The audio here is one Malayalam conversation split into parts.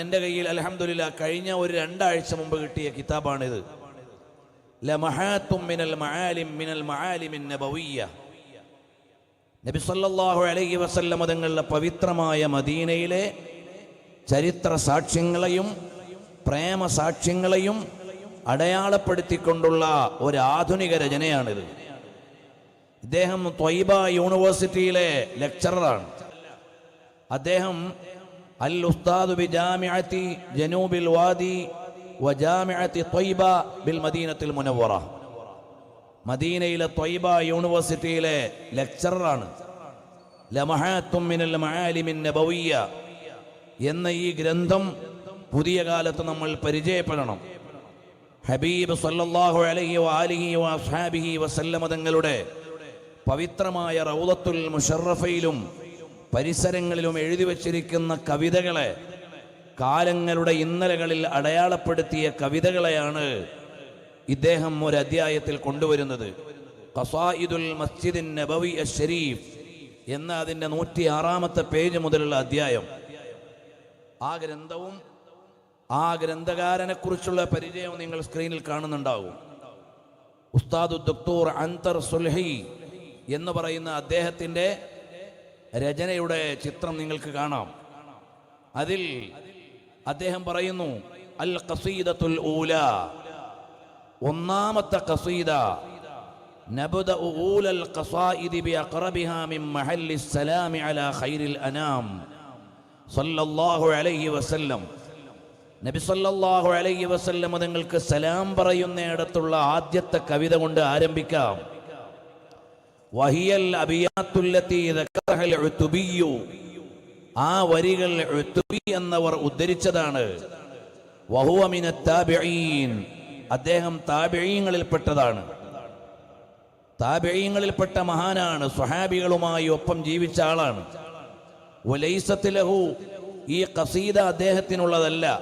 എന്റെ കയ്യിൽ അലഹമില്ല കഴിഞ്ഞ ഒരു രണ്ടാഴ്ച മുമ്പ് കിട്ടിയ കിതാബാണിത്. നബി സല്ലല്ലാഹു അലൈഹി തങ്ങളുടെ പവിത്രമായ മദീനയിലെ ചരിത്ര സാക്ഷ്യങ്ങളെയും പ്രേമ സാക്ഷ്യങ്ങളെയും അടയാളപ്പെടുത്തിക്കൊണ്ടുള്ള ഒരു ആധുനിക രചനയാണിത്. ഇദ്ദേഹം ത്വയ്ബ യൂണിവേഴ്സിറ്റിയിലെ ലെക്ചററാണ് അദ്ദേഹം അൽ ഉസ്താദു ബി ജാമിഅത്തി ജനൂബിൽ വാദി വ ജാമിഅത്തി ത്വയ്ബ ബിൽ മദീനത്തിൽ മുനവറ മദീനയിലെ ത്വയ്ബ യൂണിവേഴ്സിറ്റിയിലെ ലെക്ചററാണ്. ലമഹാത്തും മിനൽ മആലിമിൻ നബവിയ എന്ന ഈ ഗ്രന്ഥം പുതിയ കാലത്ത് നമ്മൾ പരിചയപ്പെടണം. ഹബീബ് സല്ലല്ലാഹു അലൈഹി വആലിഹി വഅസ്ഹാബിഹി വസല്ലമ തങ്ങളുടെ പവിത്രമായ റൗലത്തുൽ മുഷറഫയിലും പരിസരങ്ങളിലും എഴുതി വച്ചിരിക്കുന്ന കവിതകളെ കാലങ്ങളുടെ ഇന്നലകളിൽ അടയാളപ്പെടുത്തിയ കവിതകളെയാണ് ഇദ്ദേഹം ഒരു അധ്യായത്തിൽ കൊണ്ടുവരുന്നത്. ഖസായിദുൽ മസ്ജിദിൻ നബവി ഷരീഫ് എന്ന അതിന്റെ നൂറ്റി ആറാമത്തെ പേജ് മുതലുള്ള അധ്യായം. ആ ഗ്രന്ഥവും ആ ഗ്രന്ഥകാരനെ കുറിച്ചുള്ള പരിചയവും നിങ്ങൾ സ്ക്രീനിൽ കാണുന്നുണ്ടാവും. ഉസ്താദു ദക്തൂർ അന്തർ സുൽഹി എന്ന് പറയുന്ന അദ്ദേഹത്തിന്റെ രചനയുടെ ചിത്രം നിങ്ങൾക്ക് കാണാം. അതിൽ അദ്ദേഹം പറയുന്നു അൽ കസീദത്തുൽ ഊല. ഒന്നാമത്തെ കസീദ നബുദ ഊലൽ ബി ബിഅഖറബിഹാ മിൻ മഹല്ലി സലാമി അലാ ഖൈറിൽ അനാം. സല്ലല്ലാഹു അലൈഹി വസല്ലം. നബി സല്ലല്ലാഹു അലൈഹി വസല്ലം നിങ്ങൾക്ക് സലാം പറയുന്നിടത്തുള്ള ആദ്യത്തെ കവിത കൊണ്ട് ആരംഭിക്കാം. വഹിയൽ അബിയാത്തുല്ലത്തി ദക്കറഹൽ ഉതുബിയ്യു ആ വരികൾ എന്നവർ ഉദ്ധരിച്ചതാണ്. വഹുവ മിനത് താബിഈൻ. അദ്ദേഹം താബിഈങ്ങളിൽപ്പെട്ടതാണ്. താബിഈങ്ങളിൽപ്പെട്ട മഹാനാണ് സ്വഹാബികളുമായി ഒപ്പം ജീവിച്ച ആളാണ്. ലഹു ഈ കസീദ അദ്ദേഹത്തിനുള്ളതല്ല.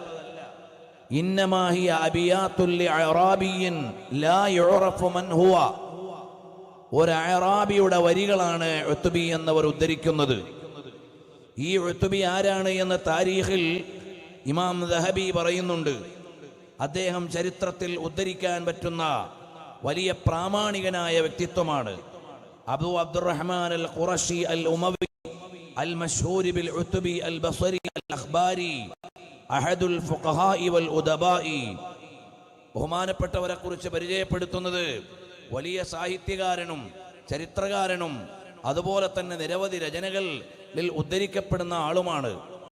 ഇന്നമാഹിയ അബിയാത്തുല്ലി അറാബിയൻ ലാ യുറഫു മൻ ഹുവ. ഒരു അറാബിയുടെ വരികളാണ് ഒത്തുബി എന്നവർ ഉദ്ധരിക്കുന്നത്. ഈ ഒത്തുബി ആരാണ് എന്ന താരീഖിൽ ഇമാം ദഹബി പറയുന്നുണ്ട്. അദ്ദേഹം ചരിത്രത്തിൽ ഉദ്ധരിക്കാൻ പറ്റുന്ന വലിയ പ്രാമാണികനായ വ്യക്തിത്വമാണ്. അബു അബ്ദുറഹ്മാൻ അൽ ഖുറഷി അൽ ഉമവി അൽ മഷൂരി ബിൽ ഉത്തുബി അൽ ബസരി അൽ അഖ്ബാരി അഹദുൽ ഫുഖഹാഇ വൽ ഉദബായി ബഹുമാനപ്പെട്ടവരെ കുറിച്ച് പരിചയപ്പെടുത്തുന്നത് വലിയ സാഹിത്യകാരനും ചരിത്രകാരനും അതുപോലെ തന്നെ നിരവധി രചനകളിൽ ഉദ്ധരിക്കപ്പെടുന്ന ആളുമാണ്